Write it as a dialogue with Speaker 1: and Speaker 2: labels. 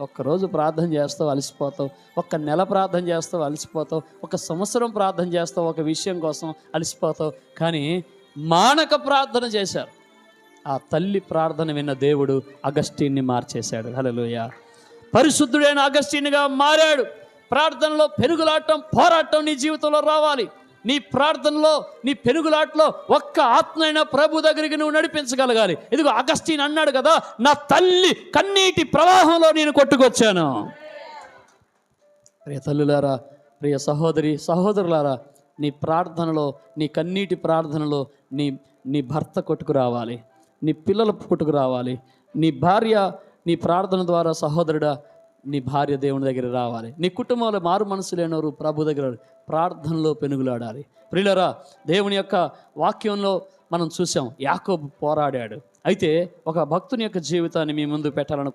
Speaker 1: ఒక్కరోజు ప్రార్థన చేస్తావు అలసిపోతావు. ఒక్క నెల ప్రార్థన చేస్తావు అలసిపోతావు. ఒక సంవత్సరం ప్రార్థన చేస్తావు ఒక విషయం కోసం అలసిపోతావు. కానీ మానక ప్రార్థన చేశారు. ఆ తల్లి ప్రార్థన విన్న దేవుడు అగస్టీన్ని మార్చేశాడు. హలలోయ పరిశుద్ధుడైన అగస్టీన్గా మారాడు. ప్రార్థనలో పెరుగులాటం పోరాటం నీ జీవితంలో రావాలి. నీ ప్రార్థనలో నీ పెనుగులాట్లో ఒక్క ఆత్మైనా ప్రభు దగ్గరికి నువ్వు నడిపించగలగాలి. ఇదిగో అగస్టీన్ అన్నాడు కదా నా తల్లి కన్నీటి ప్రవాహంలో నేను కొట్టుకొచ్చాను. ప్రియ తల్లులారా ప్రియ సహోదరి సహోదరులారా నీ ప్రార్థనలో నీ కన్నీటి ప్రార్థనలో నీ నీ భర్త కొట్టుకు రావాలి నీ పిల్లల కొట్టుకు రావాలి నీ భార్య నీ ప్రార్థన ద్వారా సహోదరుడా నీ భార్య దేవుని దగ్గర రావాలి. నీ కుటుంబంలో మారు మనసు లేనివారు ప్రభు దగ్గర ప్రార్థనలో పెనుగులాడాలి. ప్రియులరా దేవుని యొక్క వాక్యంలో మనం చూసాం యాకోబు పోరాడాడు. అయితే ఒక భక్తుని యొక్క జీవితాన్ని మీ ముందు పెట్టాలను